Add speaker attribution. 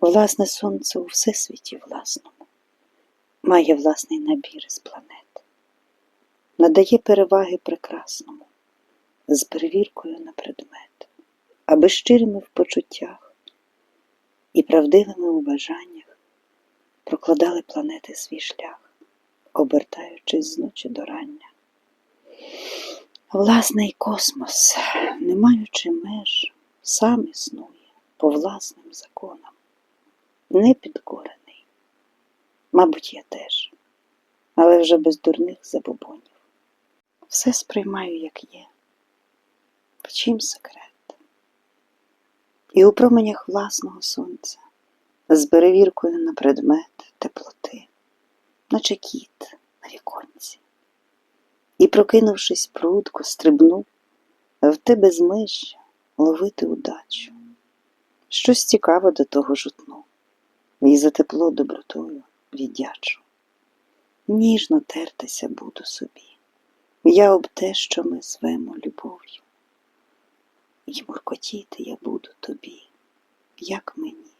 Speaker 1: Власне сонце у всесвіті власному, має власний набір із планет, надає переваги прекрасному, з перевіркою на предмет, аби щирими в почуттях і правдивими у бажаннях прокладали планети свій шлях, обертаючись з ночі до рання. Власний космос, не маючи меж, сам існує по власним законам, не підкорений. Мабуть, я теж, але вже без дурних забобонів. Все сприймаю, як є. В чим секрет? І у променях власного сонця, з перевіркою на предмет теплоти, наче кіт на віконці. І, прокинувшись прудко, стрибну, в тебе з миші ловити удачу. Щось цікаве до того жутну, і за тепло добротою віддячу. Ніжно тертися буду собі, я об те, що ми звемо любов'ю. І муркотіти я буду тобі, як мені